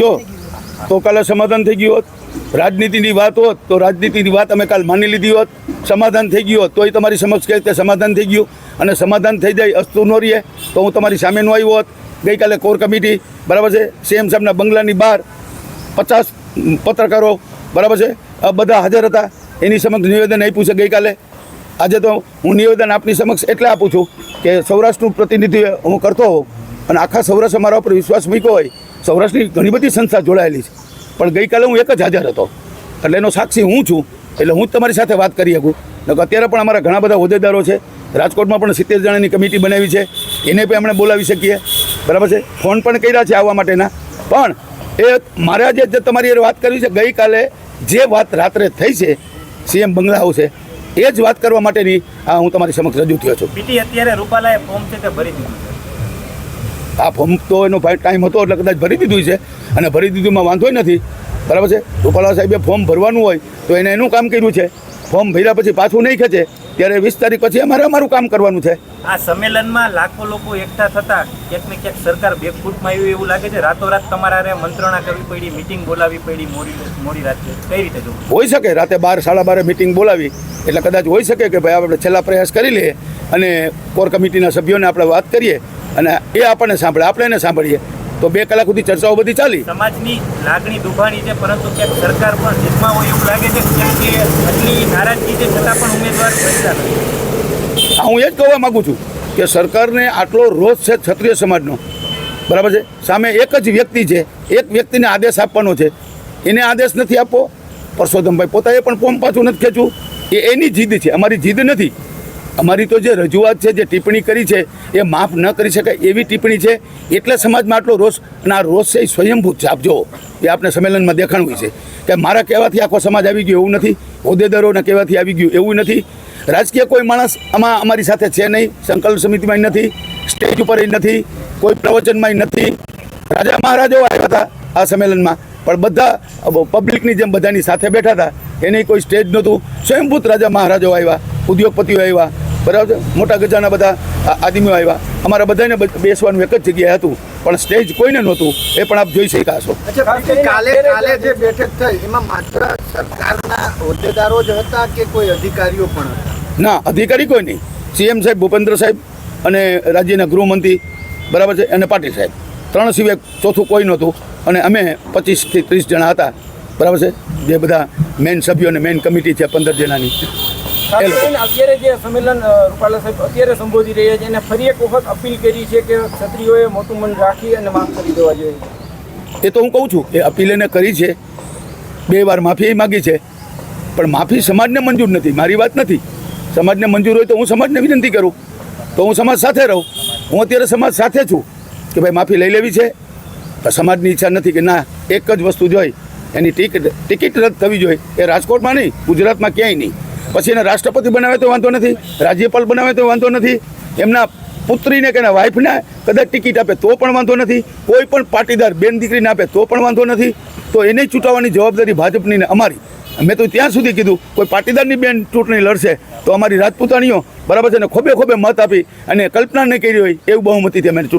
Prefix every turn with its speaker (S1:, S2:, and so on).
S1: જો તો કાલે સમાધાન થઈ ગયું હોત રાજનીતિની વાત હોત તો રાજનીતિની વાત અમે કાલ માની લીધી હોત. સમાધાન થઈ ગયું હોત તોય તમારી સમક્ષ કઈ તે સમાધાન થઈ ગયું? અને સમાધાન થઈ જાય અસ્તુ ન રહીએ તો હું તમારી સામે નો આવ્યો હોત. ગઈકાલે કોર કમિટી બરાબર છે? સીએમ સાહેબના બંગલાની બહાર પચાસ પત્રકારો બરાબર છે? આ બધા હાજર હતા. એની સમક્ષ નિવેદન આપ્યું છે ગઈકાલે. આજે તો હું નિવેદન આપની સમક્ષ એટલે આપું છું કે સૌરાષ્ટ્રનું પ્રતિનિધિત્વ હું કરતો હોઉં. અને આખા સૌરાષ્ટ્ર મારા ઉપર વિશ્વાસ મૂક્યો હોય સૌરાષ્ટ્રની ઘણી બધી સંસ્થા જોડાયેલી છે. પણ ગઈકાલે હું એક જ હાજર હતો. એટલે એનો સાક્ષી હું છું. એટલે હું જ તમારી સાથે વાત કરી શકું. અત્યારે પણ અમારા ઘણા બધા હોદ્દેદારો છે. રાજકોટમાં પણ સિત્તેર જણાની કમિટી બનાવી છે. એને પણ એમણે બોલાવી શકીએ. બરાબર છે? ફોન પણ કર્યા છે આવવા માટેના. પણ એ મારે આજે જે તમારી હારે વાત કરવી છે. ગઈકાલે જે વાત રાત્રે થઈ છે, સીએમ બંગલા હાઉસે, એ જ વાત કરવા માટેની હું તમારી સમક્ષ રજૂ થયો છું.
S2: પીટી, અત્યારે રૂપાલાએ ફોર્મ છે તે ભરી દીધું
S1: આ ફોર્મ તો એનો ટાઈમ હતો એટલે કદાચ ભરી દીધું છે. અને ભરી દીધુંમાં વાંધોય નથી. બરાબર છે? રૂપાલા સાહેબે ફોર્મ ભરવાનું હોય તો એને એનું કામ કર્યું છે. ફોર્મ ભર્યા પછી પાછું નહીં ખેંચે. ત્યારે વીસ તારીખ પછી અમારે અમારું કામ કરવાનું છે.
S2: આ સંમેલનમાં લાખો લોકો એકઠા થતા ક્યાંક ને ક્યાંક સરકાર બેકફૂટમાં આવ્યું એવું લાગે છે. રાતોરાત તમારે મંત્રણા કરવી પડી મિટિંગ બોલાવી પડી મોડી મોડી રાત્રે કઈ રીતે જોવું?
S1: હોઈ શકે રાતે બાર સાડા બારે મિટિંગ બોલાવી. એટલે કદાચ હોઈ શકે કે ભાઈ આપણે છેલ્લા પ્રયાસ કરી લઈએ અને કોર કમિટીના સભ્યોને આપણે વાત કરીએ. અને એ આપણને સાંભળે આપણે એને સાંભળીએ. તો બે કલાક સુધી ચર્ચાઓ બધી ચાલી.
S2: સમાજની લાગણી દુભાણી છે પરંતુ ક્યાંક સરકાર પણ જીતમાં હોય એવું લાગે છે ક્યાંક આટલી નારાજગી છે છતાં પણ ઉમેદવાર બનતા નથી.
S1: હું એ જ કહેવા માગું છું કે સરકારને આટલો રોષ છે ક્ષત્રિય સમાજનો. બરાબર છે? સામે એક જ વ્યક્તિ છે એક વ્યક્તિને આદેશ આપવાનો છે. એને આદેશ નથી આપવો. પરસોત્તમભાઈ પોતાએ પણ ફોર્મ પાછું નથી ખેંચવું એ એની જીદ છે અમારી જીદ નથી. અમારી તો જે રજૂઆત છે, જે ટિપ્પણી કરી છે, એ માફ ન કરી શકાય એવી ટિપ્પણી છે. એટલે સમાજમાં આટલો રોષ, અને આ રોષ છે એ સ્વયંભૂત છે. આપ જુઓ, એ આપણે સંમેલનમાં દેખાણું છે કે મારા કહેવાથી આખો સમાજ આવી ગયો એવું નથી, હોદ્દેદારોના કહેવાથી આવી ગયું એવું નથી. રાજકીય કોઈ માણસ આમાં અમારી સાથે છે નહીં, સંકલ્પ સમિતિમાં નથી, સ્ટેજ ઉપર નથી, કોઈ પ્રવચનમાં નથી. રાજા મહારાજાઓ આવ્યા હતા આ સંમેલનમાં, પણ બધા પબ્લિકની જેમ બધાની સાથે બેઠા હતા. એને કોઈ સ્ટેજ નહોતું. સ્વયંભૂત રાજા મહારાજાઓ આવ્યા. ઉદ્યોગપતિઓ આવ્યા બરાબર? છે? મોટા ગજાના બધા આદમીઓ આવ્યા. અમારા બધાને બેસવાનું એક જ જગ્યાએ હતું. પણ સ્ટેજ કોઈને નહોતું. એ પણ આપ જોઈ શક્યા છો
S3: કાલે કાલે જે બેઠક થઈ એમાં માત્ર સરકારના હોદ્દેદારો જ હતા કે કોઈ અધિકારીઓ પણ હતા?
S1: ના અધિકારી કોઈ નહીં. સીએમ સાહેબ ભૂપેન્દ્ર સાહેબ અને રાજ્યના ગૃહમંત્રી બરાબર છે અને પાટીલ સાહેબ. ત્રણ સિવાય ચોથું કોઈ નહોતું. અને અમે પચીસથી ત્રીસ જણા હતા. બરાબર છે? જે બધા મેન સભ્યો અને મેઇન કમિટી છે પંદર જણાની.
S4: અત્યારે જે સંમેલન રૂપાલા સાહેબ અત્યારે સંબોધી રહ્યા છે એને ફરી એક વખત અપીલ કરી છે કે ક્ષત્રિયોએ મોટું મન રાખી અને માફ કરી દેવા જોઈએ.
S1: એ તો હું કહું છું એ અપીલ એને કરી છે. બે વાર માફી માગી છે પણ માફી સમાજને મંજૂર નથી મારી વાત નથી. સમાજને મંજૂર હોય તો હું સમાજને વિનંતી કરું. તો હું સમાજ સાથે રહું. હું અત્યારે સમાજ સાથે છું કે ભાઈ માફી લઈ લેવી છે. સમાજની ઈચ્છા નથી કે ના એક જ વસ્તુ જોઈ એની ટિકિટ ટિકિટ રદ થવી જોઈએ. એ રાજકોટમાં નહીં ગુજરાતમાં ક્યાંય નહીં. પછી એને રાષ્ટ્રપતિ બનાવે તો વાંધો નથી, રાજ્યપાલ બનાવે તો વાંધો નથી, એમના પુત્રીને કે એના વાઇફને કદાચ ટિકિટ આપે તો પણ વાંધો નથી, કોઈ પણ પાટીદાર બેન દીકરીને આપે તો પણ વાંધો નથી. તો એને ચૂંટાવવાની જવાબદારી ભાજપની ને અમારી. મેં તો ત્યાં સુધી કીધું, કોઈ પાટીદારની બેન ચૂંટણી લડશે તો અમારી રાજપૂતાણીઓ બરાબર છે ને ખોબે ખોબે મત આપી અને કલ્પના નહીં કરી હોય એવું બહુમતીથી અમે ચૂંટાવ